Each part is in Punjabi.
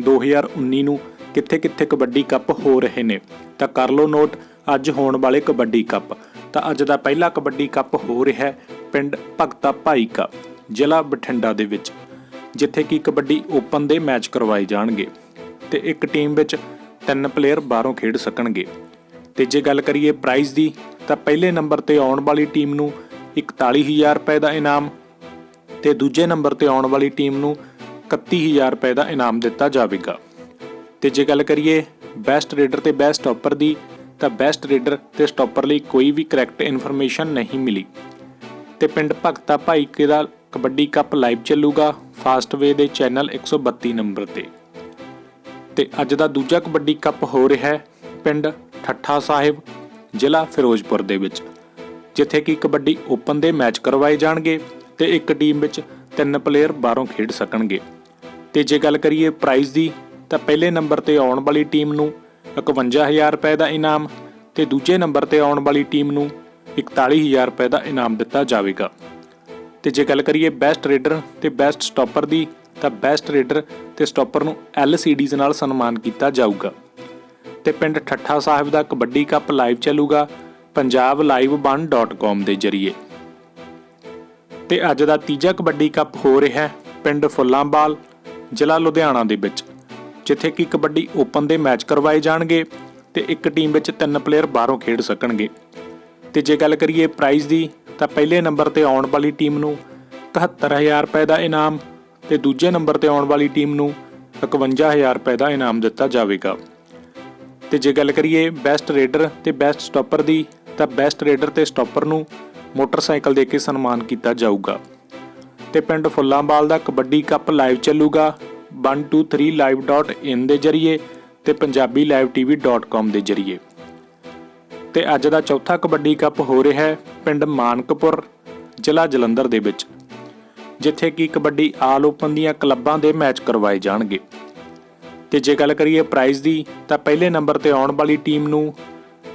2019 ਨੂੰ ਕਿੱਥੇ-ਕਿੱਥੇ ਕਬੱਡੀ ਕੱਪ ਹੋ ਰਹੇ ਨੇ? ਤਾਂ ਕਰ ਲਓ ਨੋਟ, ਅੱਜ ਹੋਣ ਵਾਲੇ ਕਬੱਡੀ ਕੱਪ। ਤਾਂ ਅੱਜ ਦਾ ਪਹਿਲਾ ਕਬੱਡੀ ਕੱਪ ਹੋ ਰਿਹਾ ਹੈ ਪਿੰਡ ਭਗਤਾ ਭਾਈਕਾ, ਜ਼ਿਲ੍ਹਾ ਬਠਿੰਡਾ ਦੇ ਵਿੱਚ, ਜਿੱਥੇ ਕਿ ਕਬੱਡੀ ਓਪਨ ਦੇ ਮੈਚ ਕਰਵਾਏ ਜਾਣਗੇ ਤੇ ਇੱਕ ਟੀਮ ਵਿੱਚ ਤਿੰਨ ਪਲੇਅਰ ਬਾਹਰੋਂ ਖੇਡ ਸਕਣਗੇ। ਤੇ ਜੇ ਗੱਲ ਕਰੀਏ ਪ੍ਰਾਈਜ਼ ਦੀ, ਤਾਂ ਪਹਿਲੇ ਨੰਬਰ ਤੇ ਆਉਣ ਵਾਲੀ ਟੀਮ ਨੂੰ 41000 ਰੁਪਏ ਦਾ ਇਨਾਮ ਤੇ ਦੂਜੇ ਨੰਬਰ ਤੇ ਆਉਣ ਵਾਲੀ ਟੀਮ ਨੂੰ 31000 ਰੁਪਏ ਦਾ ਇਨਾਮ ਦਿੱਤਾ ਜਾਵੇਗਾ। ਤੇ ਜੇ ਗੱਲ ਕਰੀਏ ਬੈਸਟ ਰੇਡਰ ਤੇ ਬੈਸਟ ਸਟਾਪਰ ਦੀ, ਤਾਂ ਬੈਸਟ ਰੇਡਰ ਤੇ ਸਟਾਪਰ ਲਈ ਕੋਈ ਵੀ ਕਰੈਕਟ ਇਨਫੋਰਮੇਸ਼ਨ ਨਹੀਂ ਮਿਲੀ। ਤੇ ਪਿੰਡ ਭਗਤਾ ਭਾਈਕੇ ਦਾ ਕਬੱਡੀ ਕੱਪ ਲਾਈਵ ਚੱਲੂਗਾ ਫਾਸਟਵੇ ਦੇ ਚੈਨਲ 132 ਨੰਬਰ ਤੇ। ਤੇ ਅੱਜ ਦਾ ਦੂਜਾ ਕਬੱਡੀ ਕੱਪ ਹੋ ਰਿਹਾ ਹੈ ਪਿੰਡ ਠੱਠਾ ਸਾਹਿਬ, ਜ਼ਿਲ੍ਹਾ ਫਿਰੋਜ਼ਪੁਰ ਦੇ ਵਿੱਚ, ਜਿੱਥੇ ਕਿ ਕਬੱਡੀ ਓਪਨ ਦੇ ਮੈਚ ਕਰਵਾਏ ਜਾਣਗੇ ਤੇ ਇੱਕ ਟੀਮ ਵਿੱਚ ਤਿੰਨ ਪਲੇਅਰ ਬਾਹਰੋਂ ਖੇਡ ਸਕਣਗੇ। ਤੇ ਜੇ ਗੱਲ ਕਰੀਏ ਪ੍ਰਾਈਜ਼ ਦੀ, ਤਾਂ ਪਹਿਲੇ ਨੰਬਰ ਤੇ ਆਉਣ ਵਾਲੀ ਟੀਮ ਨੂੰ 51000 ਰੁਪਏ ਦਾ ਇਨਾਮ ਤੇ ਦੂਜੇ ਨੰਬਰ ਤੇ ਆਉਣ ਵਾਲੀ ਟੀਮ ਨੂੰ 41000 ਰੁਪਏ ਦਾ ਇਨਾਮ ਦਿੱਤਾ ਜਾਵੇਗਾ। ਤੇ ਜੇ ਗੱਲ ਕਰੀਏ ਬੈਸਟ ਰੇਡਰ ਤੇ ਬੈਸਟ ਸਟਾਪਰ ਦੀ, ਤਾਂ ਬੈਸਟ ਰੇਡਰ ਤੇ ਸਟਾਪਰ ਨੂੰ LCDs ਨਾਲ ਸਨਮਾਨ ਕੀਤਾ ਜਾਊਗਾ। ਤੇ ਪਿੰਡ ਠੱਠਾ ਸਾਹਿਬ ਦਾ ਕਬੱਡੀ ਕੱਪ ਲਾਈਵ ਚੱਲੂਗਾ punjablive1.com ਦੇ ਜ਼ਰੀਏ। ਤੇ ਅੱਜ ਦਾ ਤੀਜਾ ਕਬੱਡੀ ਕੱਪ ਹੋ ਰਿਹਾ ਹੈ ਪਿੰਡ ਫੁੱਲਾਂਬਾਲ ਜ਼ਿਲ੍ਹਾ ਲੁਧਿਆਣਾ ਦੇ ਵਿੱਚ, ਜਿੱਥੇ ਕਿ ਕਬੱਡੀ ਓਪਨ ਦੇ ਮੈਚ ਕਰਵਾਏ ਜਾਣਗੇ ਤੇ ਇੱਕ ਟੀਮ ਵਿੱਚ ਤਿੰਨ ਪਲੇਅਰ ਬਾਹਰੋਂ ਖੇਡ ਸਕਣਗੇ। ਤੇ ਜੇ ਗੱਲ ਕਰੀਏ ਪ੍ਰਾਈਜ਼ ਦੀ, ਤਾਂ ਪਹਿਲੇ ਨੰਬਰ ਤੇ ਆਉਣ ਵਾਲੀ ਟੀਮ ਨੂੰ 71000 ਰੁਪਏ ਦਾ ਇਨਾਮ ਤੇ ਦੂਜੇ ਨੰਬਰ ਤੇ ਆਉਣ ਵਾਲੀ ਟੀਮ ਨੂੰ 51000 ਰੁਪਏ ਦਾ ਇਨਾਮ ਦਿੱਤਾ ਜਾਵੇਗਾ। ਤੇ ਜੇ ਗੱਲ ਕਰੀਏ ਬੈਸਟ ਰੇਡਰ ਤੇ ਬੈਸਟ ਸਟਾਪਰ ਦੀ, ਤਾਂ ਬੈਸਟ ਰੇਡਰ ਤੇ ਸਟਾਪਰ ਨੂੰ ਮੋਟਰਸਾਈਕਲ ਦੇ ਕੇ ਸਨਮਾਨ ਕੀਤਾ ਜਾਊਗਾ। ਤੇ ਪਿੰਡ ਫੁੱਲਾਂਬਾਲ ਦਾ ਕਬੱਡੀ ਕੱਪ ਲਾਈਵ ਚੱਲੂਗਾ। 123live.in ਦੇ ਜ਼ਰੀਏ ਤੇ punjablivetv.com ਦੇ ਜ਼ਰੀਏ। ਤੇ ਅੱਜ ਦਾ ਚੌਥਾ ਕਬੱਡੀ ਕੱਪ ਹੋ ਰਿਹਾ ਹੈ ਪਿੰਡ ਮਾਨਕਪੁਰ, ਜ਼ਿਲ੍ਹਾ ਜਲੰਧਰ ਦੇ ਵਿੱਚ, ਜਿੱਥੇ ਕਿ ਕਬੱਡੀ ਆਲ ਓਪਨ ਦੀਆਂ ਕਲੱਬਾਂ ਦੇ ਮੈਚ ਕਰਵਾਏ ਜਾਣਗੇ। ਤੇ ਜੇ ਗੱਲ ਕਰੀਏ ਪ੍ਰਾਈਜ਼ ਦੀ, ਤਾਂ ਪਹਿਲੇ ਨੰਬਰ ਤੇ ਆਉਣ ਵਾਲੀ ਟੀਮ ਨੂੰ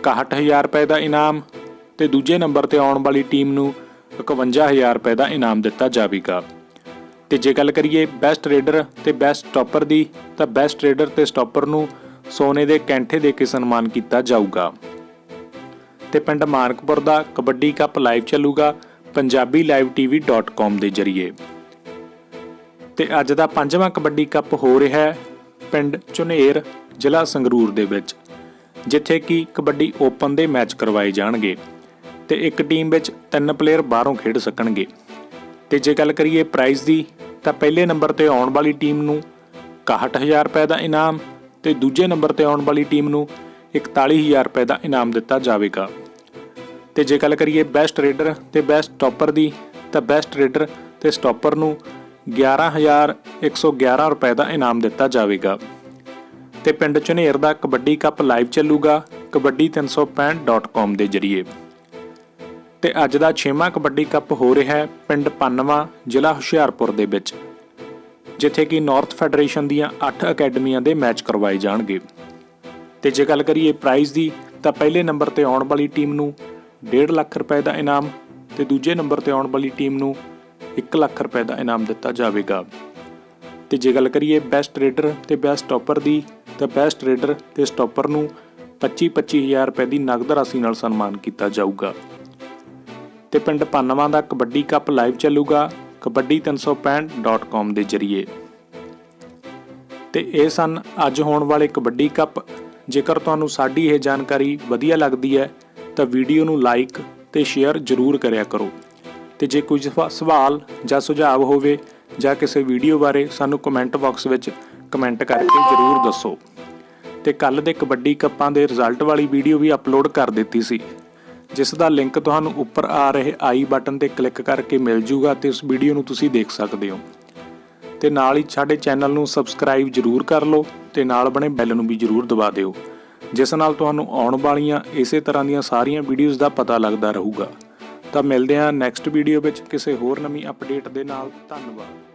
61000 ਰੁਪਏ ਦਾ ਇਨਾਮ ਤੇ ਦੂਜੇ ਨੰਬਰ ਤੇ ਆਉਣ ਵਾਲੀ ਟੀਮ ਨੂੰ 51000 ਰੁਪਏ ਦਾ ਇਨਾਮ ਦਿੱਤਾ ਜਾਵੇਗਾ। ਤੇ ਜੇ ਗੱਲ ਕਰੀਏ ਬੈਸਟ ਰੇਡਰ ਤੇ ਬੈਸਟ ਸਟਾਪਰ ਦੀ, ਤਾਂ ਬੈਸਟ ਰੇਡਰ ਤੇ ਸਟਾਪਰ ਨੂੰ ਸੋਨੇ ਦੇ ਕੈਂਠੇ ਦੇ ਕੇ ਸਨਮਾਨ ਕੀਤਾ ਜਾਊਗਾ। ਤੇ ਪਿੰਡ ਮਾਨਕਪੁਰ ਦਾ ਕਬੱਡੀ ਕੱਪ ਲਾਈਵ ਚੱਲੂਗਾ punjablivetv.com ਦੇ ਜ਼ਰੀਏ। ਤੇ ਅੱਜ ਦਾ ਪੰਜਵਾਂ ਕਬੱਡੀ ਕੱਪ ਹੋ ਰਿਹਾ ਹੈ ਪਿੰਡ ਝੁਨੇਰ ਜ਼ਿਲ੍ਹਾ ਸੰਗਰੂਰ ਦੇ ਵਿੱਚ, ਜਿੱਥੇ ਕਿ ਕਬੱਡੀ ਓਪਨ ਦੇ ਮੈਚ ਕਰਵਾਏ ਜਾਣਗੇ। ਤੇ ਇੱਕ ਟੀਮ ਵਿੱਚ ਤਿੰਨ ਪਲੇਅਰ ਬਾਹਰੋਂ ਖੇਡ ਸਕਣਗੇ। ਤੇ ਜੇ ਗੱਲ ਕਰੀਏ ਪ੍ਰਾਈਜ਼ ਦੀ, ਤਾਂ ਪਹਿਲੇ ਨੰਬਰ ਤੇ ਆਉਣ ਵਾਲੀ ਟੀਮ ਨੂੰ 61000 ਰੁਪਏ ਦਾ ਇਨਾਮ ਤੇ ਦੂਜੇ ਨੰਬਰ ਤੇ ਆਉਣ ਵਾਲੀ ਟੀਮ ਨੂੰ 41000 ਰੁਪਏ ਦਾ ਇਨਾਮ ਦਿੱਤਾ ਜਾਵੇਗਾ। ਤੇ ਜੇ ਗੱਲ ਕਰੀਏ ਬੈਸਟ ਰੇਡਰ ਤੇ ਬੈਸਟ ਸਟਾਪਰ ਦੀ, ਤਾਂ ਬੈਸਟ ਰੇਡਰ ਤੇ ਸਟਾਪਰ ਨੂੰ 11111 ਰੁਪਏ ਦਾ ਇਨਾਮ ਦਿੱਤਾ ਜਾਵੇਗਾ। ਤੇ ਪਿੰਡ ਝੁਨੇਰ ਦਾ ਕਬੱਡੀ ਕੱਪ ਲਾਈਵ ਚੱਲੂਗਾ kabaddi365.com ਦੇ ਜ਼ਰੀਏ। ਤੇ ਅੱਜ ਦਾ 6ਵਾਂ ਕਬੱਡੀ ਕੱਪ ਹੋ ਰਿਹਾ ਹੈ ਪਿੰਡ ਪੰਨਵਾ, ਜ਼ਿਲ੍ਹਾ ਹੁਸ਼ਿਆਰਪੁਰ ਦੇ ਵਿੱਚ, ਜਿੱਥੇ ਕਿ ਨਾਰਥ ਫੈਡਰੇਸ਼ਨ ਦੀਆਂ 8 ਅਕੈਡਮੀਆਂ ਦੇ ਮੈਚ ਕਰਵਾਏ ਜਾਣਗੇ। ਤੇ ਜੇ ਗੱਲ ਕਰੀਏ ਪ੍ਰਾਈਜ਼ ਦੀ, ਤਾਂ ਪਹਿਲੇ ਨੰਬਰ ਤੇ ਆਉਣ ਵਾਲੀ ਟੀਮ ਨੂੰ 1.5 ਲੱਖ ਰੁਪਏ ਦਾ ਇਨਾਮ ਤੇ ਦੂਜੇ ਨੰਬਰ ਤੇ ਆਉਣ ਵਾਲੀ ਟੀਮ ਨੂੰ 1 ਲੱਖ ਰੁਪਏ ਦਾ ਇਨਾਮ ਦਿੱਤਾ ਜਾਵੇਗਾ। ਤੇ ਜੇ ਗੱਲ ਕਰੀਏ ਬੈਸਟ ਰੇਡਰ ਤੇ ਬੈਸਟ ਸਟਾਪਰ ਦੀ, ਤਾਂ ਬੈਸਟ ਰੇਡਰ ਤੇ ਸਟਾਪਰ ਨੂੰ 25-25000 ਰੁਪਏ ਦੀ ਨਗਦ ਰਾਸ਼ੀ ਨਾਲ ਸਨਮਾਨ ਕੀਤਾ ਜਾਊਗਾ। ਤੇ ਪਿੰਡ ਪਾਨਵਾ ਦਾ ਕਬੱਡੀ ਕੱਪ ਲਾਈਵ ਚੱਲੂਗਾ kabaddi365.com ਦੇ ਜ਼ਰੀਏ। ਤੇ ਇਹ ਸਨ ਅੱਜ ਹੋਣ ਵਾਲੇ ਕਬੱਡੀ ਕੱਪ। ਜੇਕਰ ਤੁਹਾਨੂੰ ਸਾਡੀ ਇਹ ਜਾਣਕਾਰੀ ਵਧੀਆ ਲੱਗਦੀ ਹੈ, ਤਾਂ ਵੀਡੀਓ ਨੂੰ ਲਾਈਕ ਤੇ ਸ਼ੇਅਰ ਜ਼ਰੂਰ ਕਰਿਆ ਕਰੋ। ਤੇ ਜੇ ਕੋਈ ਸਵਾਲ ਜਾਂ ਸੁਝਾਅ ਹੋਵੇ ਜਾਂ ਕਿਸੇ ਵੀਡੀਓ ਬਾਰੇ ਸਾਨੂੰ ਕਮੈਂਟ ਬਾਕਸ ਵਿੱਚ ਕਮੈਂਟ ਕਰਕੇ ਜ਼ਰੂਰ ਦੱਸੋ। ਤੇ ਕੱਲ ਦੇ ਕਬੱਡੀ ਕੱਪਾਂ ਦੇ ਰਿਜ਼ਲਟ ਵਾਲੀ ਵੀਡੀਓ ਵੀ ਅਪਲੋਡ ਕਰ ਦਿੱਤੀ ਸੀ। ਜਿਸ ਦਾ ਲਿੰਕ ਤੁਹਾਨੂੰ ਉੱਪਰ ਆ ਰਹੇ ਆਈ ਬਟਨ ਤੇ ਕਲਿੱਕ ਕਰਕੇ ਮਿਲ ਜੂਗਾ ਤੇ ਉਸ ਵੀਡੀਓ ਨੂੰ ਤੁਸੀਂ ਦੇਖ ਸਕਦੇ ਹੋ। ਤੇ ਨਾਲ ਹੀ ਸਾਡੇ ਚੈਨਲ ਨੂੰ ਸਬਸਕ੍ਰਾਈਬ ਜਰੂਰ ਕਰ ਲਓ ਤੇ ਨਾਲ ਬਣੇ ਬੈਲ ਨੂੰ ਵੀ ਜਰੂਰ ਦਬਾ ਦਿਓ, ਜਿਸ ਨਾਲ ਤੁਹਾਨੂੰ ਆਉਣ ਵਾਲੀਆਂ ਇਸੇ ਤਰ੍ਹਾਂ ਦੀਆਂ ਸਾਰੀਆਂ ਵੀਡੀਓਜ਼ ਦਾ ਪਤਾ ਲੱਗਦਾ ਰਹੂਗਾ। ਤਾਂ ਮਿਲਦੇ ਹਾਂ ਨੈਕਸਟ ਵੀਡੀਓ ਵਿੱਚ ਕਿਸੇ ਹੋਰ ਨਵੀਂ ਅਪਡੇਟ ਦੇ ਨਾਲ। ਧੰਨਵਾਦ।